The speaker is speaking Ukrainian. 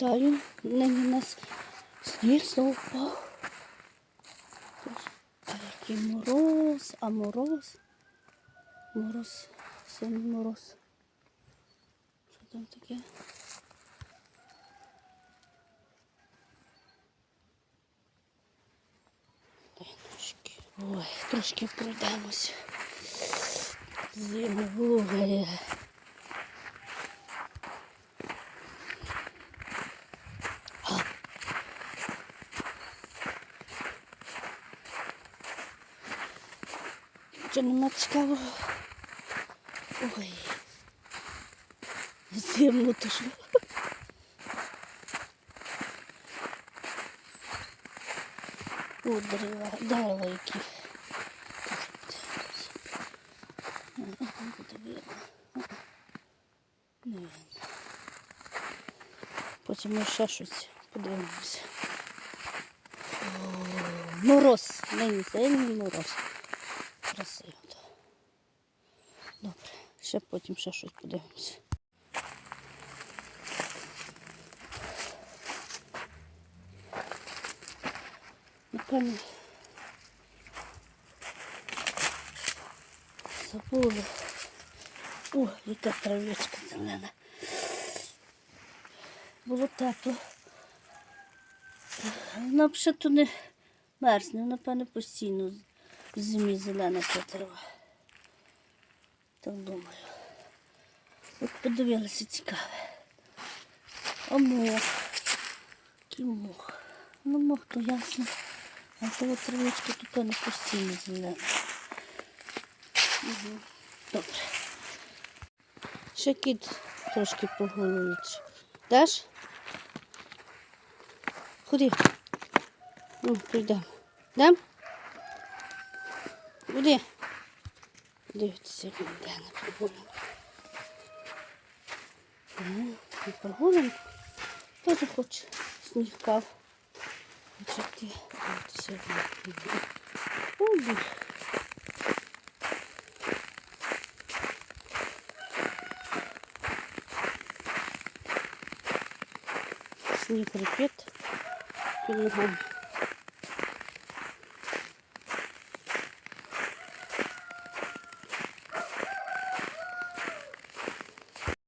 Вітаю. Нині у нас сніг знову впав. А який мороз, а мороз. Мороз, сильний мороз. Що там таке? Ой, трошки пройдемося. Зиму вугає. Що нема цікавого? Ой. То що. О, дерева, дерева які. Не. Потім ми ще щось подивимося. Мороз, нині сильний мороз. Красиво. Добре, ще потім ще щось подивимося. Напевно. Забули. О, яка травичка зелена. Було тепло. Вона взагалі то не мерзне, вона, напевно, постійно зимі зелена трава. Так думаю. От подивилися цікаве. А мох. Який мох. Ну мох то ясно. А то травичка тут не постійно зелена. Угу. Добре. Ще кіт трошки погулюється. Даш? Ходи. Ну, прийдемо. Дам? Куди? Дивіться, як він йде на прогулянку. Ну, На прогулянку. Теж хоче сніг кав. Хоче йти. Дивіться, як він йде. Ой, Сніг репет під ногами.